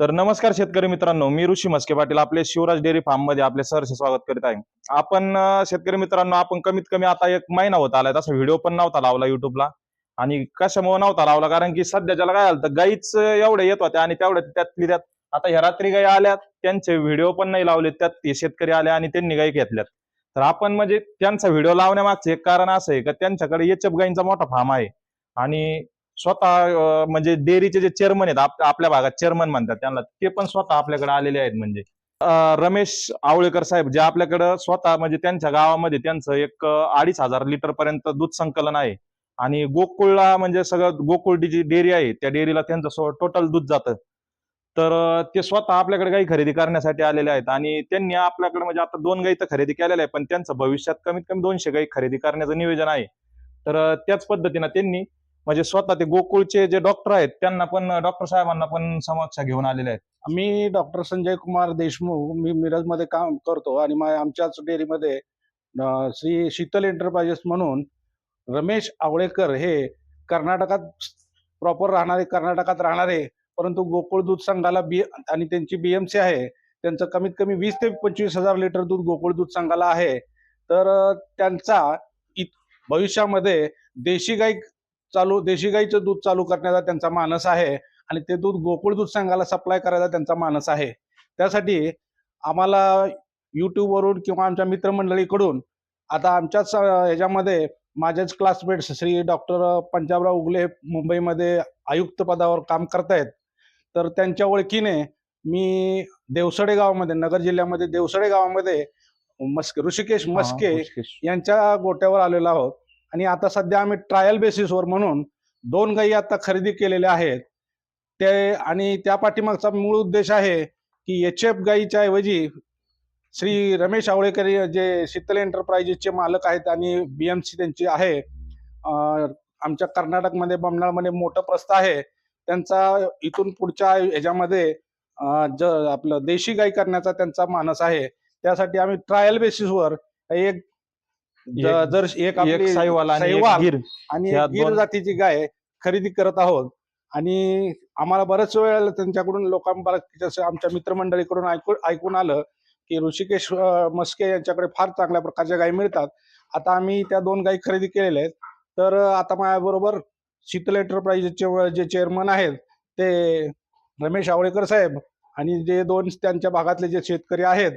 तर नमस्कार शेतकरी मित्रांनो मी ऋषी मस्के पाटील आपले शिवराज डेअरी फार्ममध्ये आपले सहर्ष स्वागत करीत आहे. आपण शेतकरी मित्रांनो आपण कमीत कमी आता एक महिना होत आलाय तसा व्हिडिओ पण नव्हता लावला युट्यूबला आणि कशामुळे नव्हता लावला? कारण की सध्या ज्याला काय झालं गाईच एवढे येत होत्या आणि तेवढ्या त्यातली त्यात आता ह्या रात्री गाई आल्यात त्यांचे व्हिडिओ पण नाही लावले त्यात ते शेतकरी आले आणि त्यांनी गाई घेतल्यात. तर आपण म्हणजे त्यांचा व्हिडिओ लावण्यामागचं एक कारण असं आहे का त्यांच्याकडे एचएफ गाईंचा मोठा फार्म आहे. आणि स्वतः म्हणजे डेअरीचे जे चेअरमन आहेत आप- आपल्या भागात चेअरमन म्हणतात त्यांना ते पण स्वतः आपल्याकडे आलेले आहेत म्हणजे. रमेश आवळेकर साहेब जे आपल्याकडं स्वतः म्हणजे त्यांच्या गावामध्ये त्यांचं एक अडीच हजार लिटर पर्यंत दूध संकलन आहे. आणि गोकुळला म्हणजे सगळं गोकुळ जी डेअरी आहे त्या डेअरीला त्यांचं टोटल दूध जातं. तर ते स्वतः आपल्याकडे गाई खरेदी करण्यासाठी आलेले आहेत आणि त्यांनी आपल्याकडे म्हणजे आता दोन गाई तर खरेदी केलेल्या आहे पण त्यांचं भविष्यात कमीत कमी दोनशे गाई खरेदी करण्याचं नियोजन आहे. तर त्याच पद्धतीनं त्यांनी म्हणजे स्वतः ते गोकुळचे जे डॉक्टर आहेत त्यांना पण डॉक्टर साहेबांना पण समक्ष घेऊन आलेले आहेत. मी डॉक्टर संजय कुमार देशमुख मी मिरजमध्ये काम करतो आणि मा- आमच्याच डेअरीमध्ये श्री शीतल एंटरप्राइजेस म्हणून रमेश आवळेकर हे कर्नाटकात प्रॉपर राहणारे कर्नाटकात राहणारे परंतु गोकुळ दूध संघाला बी आणि त्यांची बीएमसी आहे. त्यांचं कमीत कमी वीस ते पंचवीस हजार लिटर दूध गोकुळ दूध संघाला आहे. तर त्यांचा भविष्यामध्ये देशी गाई चालू देशी गाईचं दूध चालू करण्याचा त्यांचा मानस आहे आणि ते दूध गोकुळ दूध संघाला सप्लाय करायचा त्यांचा मानस आहे. त्यासाठी आम्हाला युट्यूबवरून किंवा आमच्या मित्रमंडळीकडून आता आमच्याच ह्याच्यामध्ये माझेच क्लासमेट्स श्री डॉक्टर पंजाबराव उगले मुंबईमध्ये आयुक्त पदावर काम करतायत. तर त्यांच्या ओळखीने मी देवसडे गावामध्ये नगर जिल्ह्यामध्ये देवसडे गावामध्ये मस्के ऋषिकेश मस्के यांच्या गोट्यावर आलेलो आहोत. आणि आता सध्या आम्ही ट्रायल बेसिसवर म्हणून दोन गायी आता खरेदी केलेल्या आहेत. ते आणि त्या पाठीमागचा मूळ उद्देश आहे की एच एफ गाईच्या ऐवजी श्री रमेश आवळेकर जे शीतल एंटरप्राइजेसचे मालक आहेत आणि बी एम सी त्यांची आहे आमच्या कर्नाटकमध्ये बमनाळमध्ये मोठं प्रस्थ आहे. त्यांचा इथून पुढच्या ह्याच्यामध्ये ज आपलं देशी गाई करण्याचा त्यांचा मानस आहे. त्यासाठी आम्ही ट्रायल बेसिसवर एक एक- जर एक एक आपली साईवाल आणि एक गिर. आणि या एक गिर दोन- जातीची गाय खरेदी करत आहोत आणि आम्हाला बऱ्याच वेळेला त्यांच्याकडून लोकांपर्यंत आमच्या मित्रमंडळीकडून ऐकून ऐकून आलं की ऋषिकेश अं, मस्के यांच्याकडे फार चांगल्या प्रकारच्या गायी मिळतात. आता आम्ही त्या दोन गायी खरेदी केलेल्या आहेत. तर अं, आता माझ्याबरोबर शीतल एंटरप्राइजेसचे जे चेअरमन आहेत ते रमेश आवळेकर साहेब आणि जे दोन त्यांच्या भागातले जे शेतकरी आहेत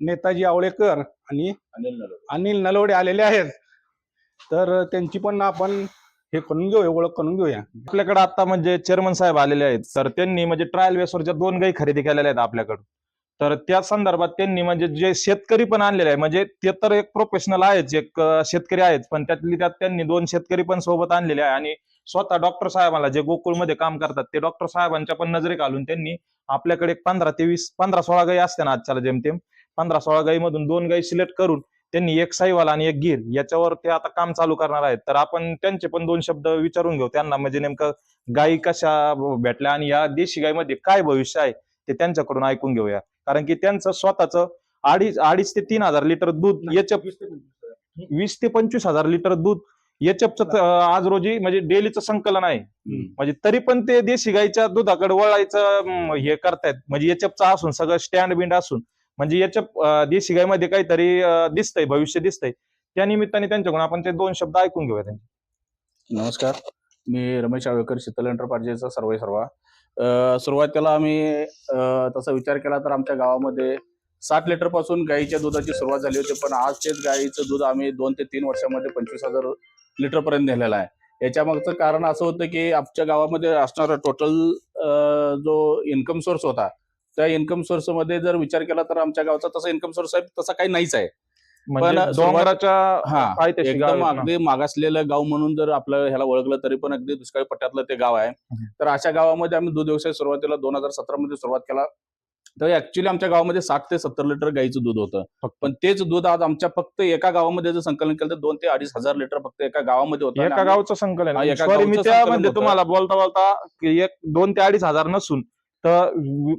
नेताजी आवळेकर आणि अनिल नलवडे. आलेले आहेत. तर त्यांची पण आपण हे करून घेऊया ओळख करून घेऊया. आपल्याकडे आता म्हणजे चेअरमन साहेब आलेले आहेत. तर त्यांनी म्हणजे ट्रायल बेसवरच्या दोन गाई खरेदी केलेल्या आहेत आपल्याकडे तर त्या संदर्भात त्यांनी म्हणजे जे शेतकरी पण आणलेले आहे म्हणजे ते तर एक प्रोफेशनल आहेच एक शेतकरी आहेच. पण त्यातली त्यात त्यांनी दोन शेतकरी पण सोबत आणलेले आहे आणि स्वतः डॉक्टर साहेबांना जे गोकुळमध्ये काम करतात ते डॉक्टर साहेबांच्या पण नजरे घालून त्यांनी आपल्याकडे एक पंधरा ते वीस पंधरा सोळा गाई असते ना आजच्याला जेमतेम. पंधरा सोळा गाईमधून दोन गाई सिलेक्ट करून त्यांनी एक साईवाल आणि एक गिर याच्यावर ते आता काम चालू करणार आहेत. तर आपण त्यांचे पण दोन शब्द विचारून घेऊ त्यांना. म्हणजे नेमकं गायी कशा भेटल्या आणि या देशी गायीमध्ये काय भविष्य आहे ते त्यांच्याकडून ऐकून घेऊया. कारण की त्यांचं स्वतःच अडीच अडीच ते तीन हजार लिटर दूध याच्या वीस ते पंचवीस हजार. लिटर दूध याच्याच आज रोजी म्हणजे डेलीचं संकलन आहे. म्हणजे तरी पण ते देशी गाईच्या दुधाकडे वळायचं हे करतायत. म्हणजे याच्यापचं असून सगळं स्टँड बिंड असून म्हणजे याच्या देशी गाईमध्ये काहीतरी दिसतंय भविष्य दिसतंय. त्या निमित्ताने त्यांच्याकडून आपण ते दोन शब्द ऐकून घेऊया त्यांचे. नमस्कार. मी रमेश आवेकर शीतल एंटरप्राइजेसचा सर्व सर्वा. सुरुवातीला आम्ही तसा विचार केला तर आमच्या गावामध्ये साठ लिटरपासून गाईच्या दुधाची सुरुवात झाली होती पण आज तेच गाईचं दूध आम्ही दोन ते तीन वर्षामध्ये पंचवीस हजार लिटर पर्यंत नेलेलं आहे. याच्या मागचं कारण असं होतं की आमच्या गावामध्ये असणारा टोटल जो इन्कम सोर्स होता त्या इन्कम सोर्समध्ये जर विचार केला तर आमच्या गावचा तसा इन्कम सोर्स आहे तसा काही नाहीच आहे म्हणजे डोंगराच्या हा एकदम. अगदी मागासलेलं गाव म्हणून जर आपलं ह्याला ओळखलं तरी पण अगदी दुष्काळी पट्ट्यातलं ते गाव आहे. तर अशा गावामध्ये आम्ही दूध व्यवसाय सुरुवातीला दोन हजार सतरा मध्ये सुरुवात केला तर ऍक्च्युली आमच्या गावामध्ये साठ ते सत्तर लिटर गाईचं दूध होतं. पण तेच दूध आज आमच्या फक्त एका गावामध्ये जर संकलन केलं तर दोन ते अडीच हजार लिटर फक्त एका गावामध्ये होतं एका गावचं संकलन. तुम्हाला बोलता बोलता की एक दोन ते अडीच हजार नसून तर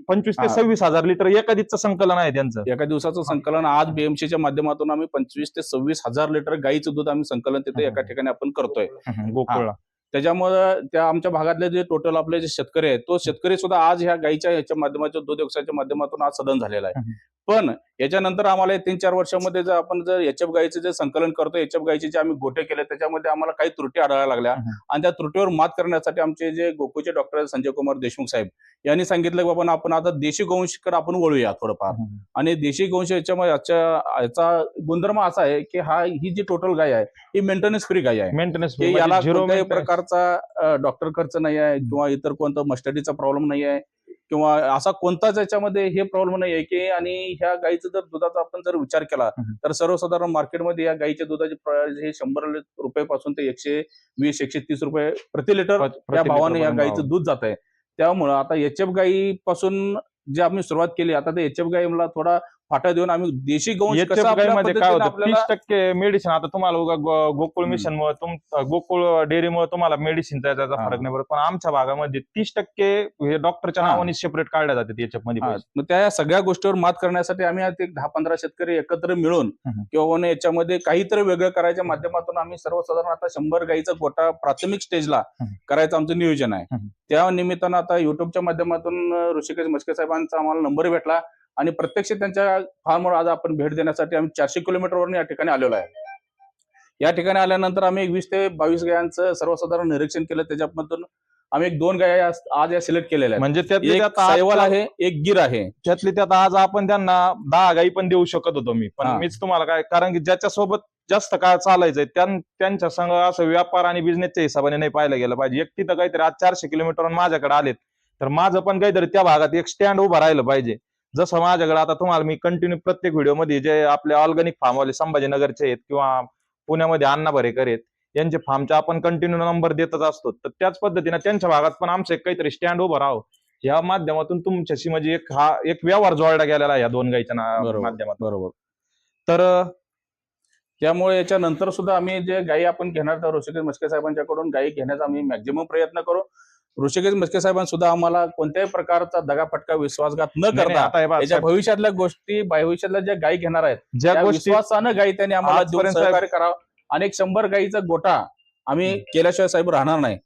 पंचवीस ते. सव्वीस हजार लिटर एका दिवचं संकलन आहे त्यांचं एका दिवसाचं संकलन आज बीएमसीच्या माध्यमातून आम्ही पंचवीस ते सव्वीस हजार लिटर गाईचं दूध आम्ही संकलन तिथे एका. ठिकाणी आपण करतोय गोकुळला त्याच्यामुळं त्या आमच्या भागातले जे टोटल आपले जे शेतकरी आहेत तो शेतकरी सुद्धा आज ह्या गाईच्या ह्याच्या माध्यमातून दूध व्यवसायाच्या माध्यमातून आज सदन झालेला आहे. पण याच्यानंतर आम्हाला तीन चार वर्षामध्ये जर आपण जर एचएफ गाईचं जे संकलन करतो एचएफ गाईचे जे आम्ही गोटे केले त्याच्यामध्ये आम्हाला काही त्रुटी आढळायला लागल्या. आणि त्या त्रुटीवर मात करण्यासाठी आमचे जे गोकुळचे डॉक्टर संजय कुमार देशमुख साहेब यांनी सांगितलं की बाबा आपण आता देशी गोवंशकडे आपण वळूया थोडंफार. आणि देशी गोवंश याच्यामध्ये याच्या याचा गुणधर्म असा आहे की हा ही जी टोटल गाय आहे ही मेंटेनन्स फ्री गाय आहे. मेंटेनन्स की याला कोणत्याही प्रकारचा डॉक्टर खर्च नाही आहे. किंवा इतर कोणता मस्टडीचा प्रॉब्लेम नाही आहे. किंवा असा कोणताच याच्यामध्ये हे प्रॉब्लेम नाही आहे की आणि ह्या गाईचं जर दुधाचा आपण जर विचार केला. तर सर्वसाधारण मार्केटमध्ये या गाईच्या दुधाचे प्राइस हे शंभर रुपयापासून ते एकशे वीस एकशे तीस रुपये प्रति लिटर या भावाने या गाईचं दूध जात आहे त्यामुळं आता एच एफ गाई पासून जे आम्ही सुरुवात केली आता ते एच एफ गाईला थोडा फाटा देऊन आम्ही देशी कसं आपल्या मध्ये काय होतं आपल्याला तीस टक्के मेडिसिन आता तुम्हाला उगा गो- गोकुळ हम्म. मिशन मुळे तुम गोकुळ डेअरीमुळे तुम्हाला मेडिसिनचा त्याचा हा. फरक नाही पडत पण आमच्या भागामध्ये तीस टक्के हे डॉक्टरच्या हा. नावाने सेपरेट काढल्या जाते याच्या मध्ये हा, पैसे. मग त्या सगळ्या गोष्टीवर मात करण्यासाठी आम्ही आज एक दहा पंधरा शेतकरी एकत्र मिळून हम्म. किंवा बाबा याच्यामध्ये काहीतरी वेगळं करायच्या माध्यमातून आम्ही सर्वसाधारण आता शंभर गाईचा गोटा प्राथमिक स्टेजला हम्म. करायचं आमचं नियोजन आहे हम्म. त्या निमित्तानं आता युट्यूबच्या माध्यमातून अं, ऋषिकेश मस्के साहेबांचा आम्हाला नंबर भेटला आणि प्रत्यक्ष त्यांच्या फार्मवर आज आपण भेट देण्यासाठी आम्ही चारशे किलोमीटरवरून या ठिकाणी आलेलो आहे. या ठिकाणी आल्यानंतर आम्ही वीस ते बावीस गायांचं सर्वसाधारण निरीक्षण केलं. त्याच्यामधून आम्ही एक दोन गाया आज- आज या सिलेक्ट केलेल्या म्हणजे त्यातली एक आहे एक गिर आहे. त्यातली त्यात आज आपण त्यांना दहा गाई पण देऊ शकत होतो मी. पण. मीच तुम्हाला काय कारण की ज्याच्यासोबत जास्त काळ चालायचंय त्यां- त्यांच्या संग असं व्यापार आणि बिझनेसच्या हिशोबाने नाही पाहिलं गेलं पाहिजे. एकटी तर काहीतरी आज चारशे किलोमीटर माझ्याकडे आलेत. तर माझं पण काहीतरी त्या भागात एक स्टँड उभं राहिलं पाहिजे. जसं माझ्याकडे आता तुम्हाला मी कंटिन्यू प्रत्येक व्हिडिओमध्ये जे आपले ऑर्गॅनिक फार्मवाले संभाजीनगरचे आहेत किंवा पुण्यामध्ये अण्णा भरेकर आहेत यांचे फार्मचे आपण कंटिन्यू नंबर देतच असतो. तर त्याच पद्धतीने त्यांच्या भागात पण आमचं काहीतरी स्टँड उभं राहावं. या माध्यमातून तुमच्याशी म्हणजे एक हा एक व्यवहार जोडला गेलेला या दोन गाईच्या. माध्यमातून. बरोबर. तर त्यामुळे याच्या नंतर सुद्धा आम्ही जे गायी आपण घेणार तर ऋषिकेश मस्के साहेबांच्याकडून गायी घेण्याचा आम्ही मॅक्झिमम प्रयत्न करू. ऋषिकेश मस्के साहेबांनी सुद्धा आम्हाला कोणत्याही प्रकारचा दगाफटका विश्वासघात न करता आता बघा, याच्या साहेब, भविष्यातल्या गोष्टी भविष्यातल्या ज्या गायी घेणार आहेत ज्या विश्वासानं गायी त्यांनी आम्हाला देऊन सहकार्य करावं. आणि एक शंभर गायीचा गोटा आम्ही केल्याशिवाय साहेब राहणार नाही.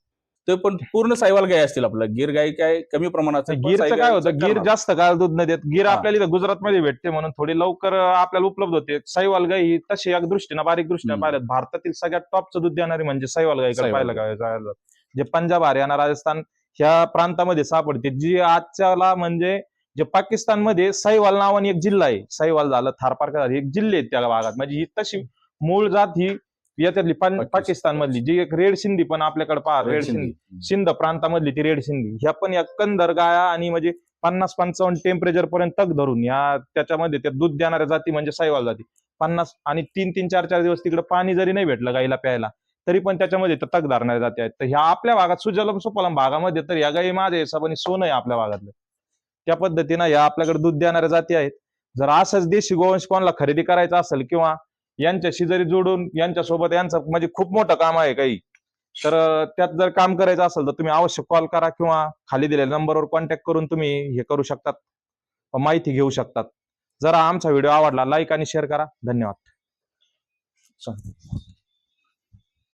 ते पण पूर्ण सायवाल गाय असतील आपलं. गिर गाई काय कमी प्रमाणात साई काय होतं? गिर. जास्त काळ दूध न देत. गिर. आपल्याला इथं गुजरातमध्ये भेटते म्हणून थोडी लवकर आपल्याला उपलब्ध होते. साईवाल गाई ही तशी एक दृष्टीनं बारीक दृष्टीनं. पाहिलं भारतातील सगळ्यात टॉपचं दूध देणारी म्हणजे साईवाल गाईकडे साहिवाल जे पंजाब हरियाणा राजस्थान ह्या प्रांतामध्ये सापडते जी आजच्याला म्हणजे जे पाकिस्तानमध्ये साईवाल नावाने एक जिल्हा आहे. साईवाल झालं थारपारकर झालं एक जिल्हे आहेत त्या भागात. म्हणजे ही तशी मूळ जात ही याच्यातली पाकिस्तान. मधली जी एक रेड सिंधी पण आपल्याकडे पहा रेड सिंधी सिंधी. प्रांतामधली ती रेड सिंधी ह्या पण या कंदर गाया आणि म्हणजे पन्नास पंचावन्न टेम्परेचर पर्यंत तग धरून या त्याच्यामध्ये त्या दूध देणाऱ्या जाती म्हणजे सायवाल जाती. पन्नास आणि तीन तीन चार चार दिवस तिकडे पाणी जरी नाही भेटलं गाईला प्यायला तरी पण त्याच्यामध्ये त्या तग धरणाऱ्या जाती आहेत. तर ह्या आपल्या भागात सुजलम सुपलम भागामध्ये तर या गाई माझ्या हिशोबाने सोनं आहे आपल्या भागातलं. त्या पद्धतीनं या आपल्याकडे दूध देणाऱ्या जाती आहेत. जर असंच देशी गोवंश कोणाला खरेदी करायचं असेल किंवा यांच्याशी जरी जोडून यांच्यासोबत यांचं म्हणजे खूप मोठं काम आहे काही तर त्यात जर काम करायचं असेल तर तुम्ही अवश्य कॉल करा किंवा खाली दिलेल्या नंबरवर कॉन्टॅक्ट करून तुम्ही हे करू शकतात. माहिती घेऊ शकतात. जरा आमचा व्हिडिओ आवडला लाईक आणि शेअर करा. धन्यवाद.